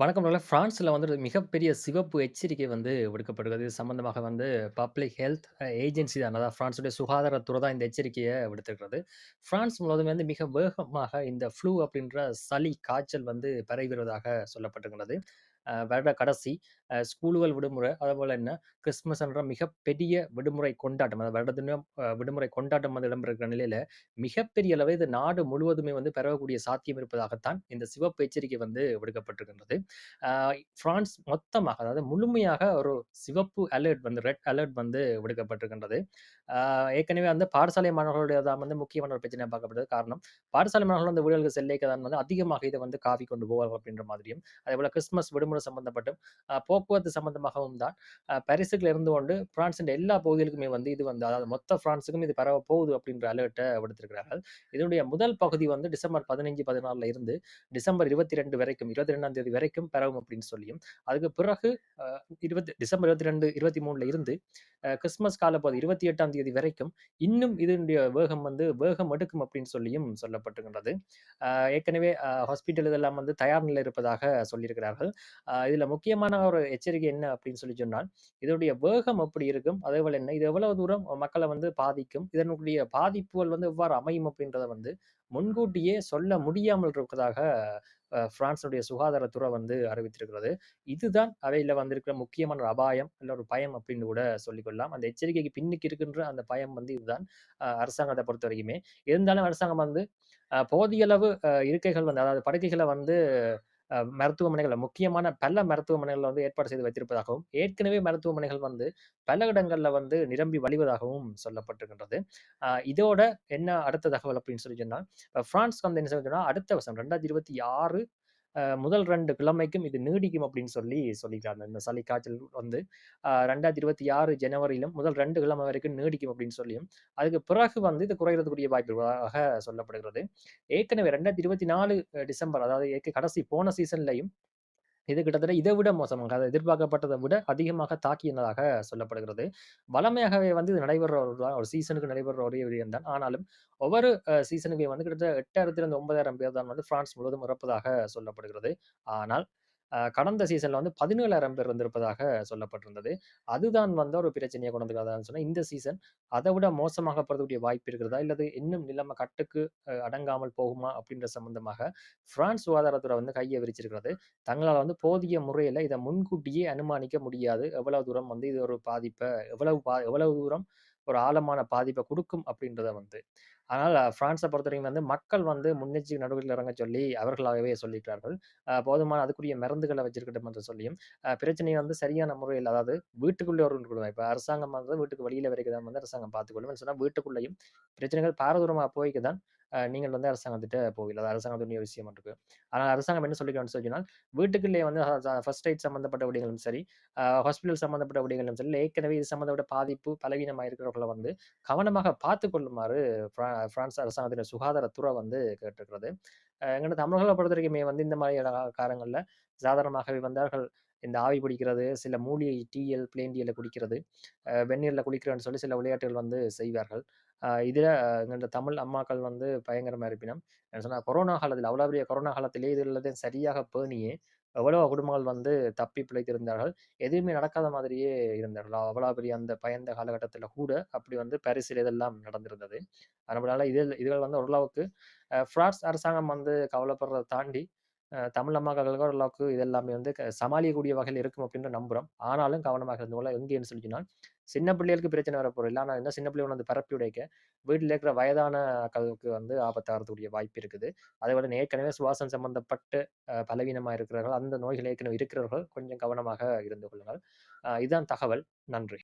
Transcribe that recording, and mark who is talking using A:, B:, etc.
A: வணக்கம் நண்பர்களே. பிரான்ஸ்ல வந்து மிகப்பெரிய சிவப்பு எச்சரிக்கை வந்து விடுக்கப்படுகிறது. இது சம்பந்தமாக வந்து பப்ளிக் ஹெல்த் ஏஜென்சி தான். அதாவது பிரான்சுடைய சுகாதாரத்துறை தான் இந்த எச்சரிக்கைய விடுத்திருக்கிறது. பிரான்ஸ் முழுவதும் வந்து மிக வேகமாக இந்த ஃப்ளூ அப்படின்ற சளி, காய்ச்சல் வந்து பரவி வருவதாக சொல்லப்பட்டிருக்கிறது. வருட கடைசி ஸ்கூலுகள் ஸ்கூல்கள் விடுமுறை, அதேபோல் என்ன கிறிஸ்துமஸ் என்ற மிகப்பெரிய விடுமுறை கொண்டாட்டம். அதாவது வருடத்திலும் விடுமுறை கொண்டாட்டம் வந்து இடம்பெறுகிற நிலையில, மிகப்பெரிய அளவு இது நாடு முழுவதுமே வந்து பெறக்கூடிய சாத்தியம் இருப்பதாகத்தான் இந்த சிவப்பு எச்சரிக்கை வந்து விடுக்கப்பட்டிருக்கின்றது. பிரான்ஸ் மொத்தமாக அதாவது முழுமையாக ஒரு சிவப்பு அலர்ட் வந்து ரெட் அலர்ட் வந்து விடுக்கப்பட்டிருக்கின்றது. ஏற்கனவே வந்து பாடசாலை மாணவர்களுடைய தான் வந்து முக்கியமான ஒரு பிரச்சனையாக பார்க்கப்படுது. காரணம் பாடசாலை மாணவர்கள் அந்த வீடுகளுக்கு செல்லைக்கு தான் வந்து அதிகமாக இதை வந்து காவி கொண்டு போவார்கள் அப்படின்ற மாதிரியும், அதேபோல கிறிஸ்மஸ் விடுமுறை சம்பந்தப்பட்டும், போக்குவரத்து சம்பந்தமாகவும் தான் பரிசுகள் இருந்து கொண்டு பிரான்ஸின் எல்லா பகுதிகளுக்குமே வந்து இது வந்து அதாவது மொத்த பிரான்ஸுக்கும் இது பரவ போகுது அப்படின்ற அலர்ட்டை விடுத்திருக்கிறார்கள். இதனுடைய முதல் பகுதி வந்து டிசம்பர் 15, 16ல இருந்து டிசம்பர் 22 வரைக்கும் 22ஆம் தேதி வரைக்கும் பரவும் அப்படின்னு சொல்லியும், அதுக்கு பிறகு அ 20 டிசம்பர் 22, 23ல இருந்து கிறிஸ்மஸ் கிறிஸ்துமஸ் காலப்பகுதி 28ஆம் தேதி வரைக்கும் இன்னும் இதனுடைய வேகம் வந்து வேகம் எடுக்கும் அப்படின்னு சொல்லியும் சொல்லப்பட்டிருக்கின்றது. ஏற்கனவே ஹாஸ்பிட்டல் இதெல்லாம் வந்து தயார் நிலை இருப்பதாக சொல்லியிருக்கிறார்கள். இதுல முக்கியமான ஒரு எச்சரிக்கை என்ன அப்படின்னு சொல்லி சொன்னால், இதனுடைய வேகம் எப்படி இருக்கும்? அதே போல என்ன இது எவ்வளவு தூரம் மக்களை வந்து பாதிக்கும்? இதனுடைய பாதிப்புகள் வந்து எவ்வாறு அமையும் அப்படின்றத வந்து முன்கூட்டியே சொல்ல முடியாமல் இருப்பதாக பிரான்ஸுடைய சுகாதாரத்துறை வந்து அறிவித்திருக்கிறது. இதுதான் அவையில் வந்திருக்கிற முக்கியமான ஒரு அபாயம், இல்லை ஒரு பயம் அப்படின்னு கூட சொல்லிக்கொள்ளலாம். அந்த எச்சரிக்கைக்கு பின்னுக்கு இருக்கின்ற அந்த பயம் வந்து இதுதான். அரசாங்கத்தை பொறுத்த பொறுத்தவரைக்குமே. இருந்தாலும் அரசாங்கம் வந்து போதிய அளவு இருக்கைகள் வந்து அதாவது படுக்கைகளை வந்து மருத்துவமனைகள் முக்கியமான பல மருத்துவமனைகள் வந்து ஏற்பாடு செய்து வைத்திருப்பதாகவும், ஏற்கனவே மருத்துவமனைகள் வந்து பல இடங்கள்ல வந்து நிரம்பி வழிவதாகவும் சொல்லப்பட்டிருக்கின்றது. இதோட என்ன அடுத்த தகவல் அப்படின்னு சொல்லி சொன்னா, பிரான்ஸ் வந்து என்ன சொல்லுதுன்னா, அடுத்த வருஷம் ரெண்டாயிரத்தி இருபத்தி ஆறு முதல் ரெண்டு கிழமைக்கும் இது நீடிக்கும் அப்படின்னு சொல்லி சொல்லிக்கிறாங்க. இந்த சளி, காய்ச்சல் வந்து அ 2026 ஜனவரியிலும் முதல் ரெண்டு கிழமை வரைக்கும் நீடிக்கும் அப்படின்னு சொல்லியும், அதுக்கு பிறகு வந்து இது குறைகிறதுக்குரிய வாய்ப்பு சொல்லப்படுகிறது. ஏற்கனவே 2024 டிசம்பர் அதாவது ஏற்க கடைசி போன சீசன்லயும் இது கிட்டத்தட்ட இதை விட மோசமாக எதிர்பார்க்கப்பட்டதை விட அதிகமாக தாக்கியதாக சொல்லப்படுகிறது. வளமையாகவே வந்து இது நடைபெற ஒரு தான் ஒரு சீசனுக்கு நடைபெற ஒரே விடயம் தான். ஆனாலும் ஒவ்வொரு சீசனுக்கு வந்து கிட்டத்தட்ட 8000லிருந்து 9000 பேர் தான் வந்து பிரான்ஸ் முழுவதும் இறப்பதாக சொல்லப்படுகிறது. ஆனால் கடந்த சீசன்ல வந்து 17,000 பேர் வந்திருப்பதாக சொல்லப்பட்டிருந்தது. அதுதான் வந்து ஒரு பிரச்சனையை கொண்டு வந்திருக்காதுன்னு சொன்னா, இந்த சீசன் அதை விட மோசமாக போறதுக்கூடிய வாய்ப்பு இருக்கிறதா? இல்லது இன்னும் நிலைமை கட்டுக்கு அடங்காமல் போகுமா? அப்படின்ற சம்பந்தமாக பிரான்ஸ் சுகாதாரத்துறை வந்து கையை விரிச்சிருக்கிறது. தங்களால் வந்து போதிய முறையில இதை முன்கூட்டியே அனுமானிக்க முடியாது. எவ்வளவு தூரம் வந்து இது ஒரு பாதிப்பை எவ்வளவு பா எவ்வளவு தூரம் ஒரு ஆழமான பாதிப்பை கொடுக்கும் அப்படின்றத வந்து. ஆனால் பிரான்ஸ பொறுத்தவரைக்கும் வந்து மக்கள் வந்து முன்னெச்சரிக்கை நடவடிக்கைகள் இறங்க சொல்லி அவர்களாகவே சொல்லிட்டார்கள். போதுமான அதுக்குரிய மருந்துகளை வச்சிருக்கட்டும் என்று சொல்லியும், பிரச்சனையை வந்து சரியான முறையில் அதாவது வீட்டுக்குள்ளே ஒரு இப்ப அரசாங்கம் வந்து வீட்டுக்கு வெளியில வரைக்கும் தான் வந்து அரசாங்கம் பார்த்துக்கொள்ளும். சொன்னா வீட்டுக்குள்ளேயும் பிரச்சனைகள் பாரதூரமா போய்க்கு தான் நீங்கள் வந்து அரசாங்கத்திட்ட போகல. அது அரசாங்கத்துடைய விஷயம் இருக்கு. ஆனால் அரசாங்கம் என்ன சொல்லிக்கணும்னு சொன்னால், வீட்டுக்குள்ளேயே வந்து ஃபர்ஸ்ட் எய்ட் சம்மந்தப்பட்ட விடயங்களும் சரி, ஹாஸ்பிட்டல் சம்மந்தப்பட்ட விடயங்களும் சரி, ஏற்கனவே இது சம்மந்தப்பட்ட பாதிப்பு, பலவீனமா இருக்கிறவர்களை வந்து கவனமாக பார்த்து கொள்ளுமாறு பிரான்ஸ் அரசாங்கத்தின் சுகாதாரத்துறை வந்து கேட்டிருக்கிறது. அ தமிழர்களை பொறுத்த வரைக்குமே வந்து இந்த மாதிரியான காலங்களில் சாதாரணமாகவே வந்தார்கள் இந்த ஆவி பிடிக்கிறது, சில மூலிகை டீயல், பிளெயின் குடிக்கிறது, வெந்நீரில் குளிக்கிறேன்னு சொல்லி சில விளையாட்டுகள் வந்து செய்வார்கள். இதில் இந்த தமிழ் அம்மாக்கள் வந்து பயங்கரமாக இருப்பினும், என்ன சொன்னால் கொரோனா காலத்தில் அவ்வளோ பெரிய கொரோனா காலத்திலே இது எல்லாத்தையும் சரியாக பேணியே எவ்வளோ குடும்பங்கள் வந்து தப்பி பிழைத்திருந்தார்கள். எதுவுமே நடக்காத மாதிரியே இருந்தார்கள். அவ்வளோ பெரிய அந்த பயந்த காலகட்டத்தில் கூட அப்படி வந்து பரிசில் இதெல்லாம் நடந்திருந்தது. அதனால இதில் இதுகள் வந்து ஓரளவுக்கு ஃப்ராட்ஸ் அரசாங்கம் வந்து கவலைப்படுறதை தாண்டி, தமிழ் அம்மாக்களுக்கு ஓரளவுக்கு இதெல்லாமே வந்து க சமாளிக்கக்கூடிய வகையில் இருக்கும் அப்படின்னு நம்புறோம். ஆனாலும் கவனமாக இருந்து கொள்ள எங்கேன்னு சொல்லி சொன்னால், சின்ன பிள்ளைகளுக்கு பிரச்சனை வரப்போகிற இல்லை ஆனால் என்ன சின்ன பிள்ளைகள வந்து பரப்பி உடைக்க, வீட்டில் இருக்கிற வயதான ஆட்களுக்கு வந்து ஆபத்தாகறதுக்கூடிய வாய்ப்பு இருக்குது. அதேபோல ஏற்கனவே சுவாசம் சம்பந்தப்பட்டு பலவீனமாக இருக்கிறவர்கள், அந்த நோய்கள் ஏற்கனவே இருக்கிறவர்கள் கொஞ்சம் கவனமாக இருந்து கொள்ளுங்கள். இதுதான் தகவல். நன்றி.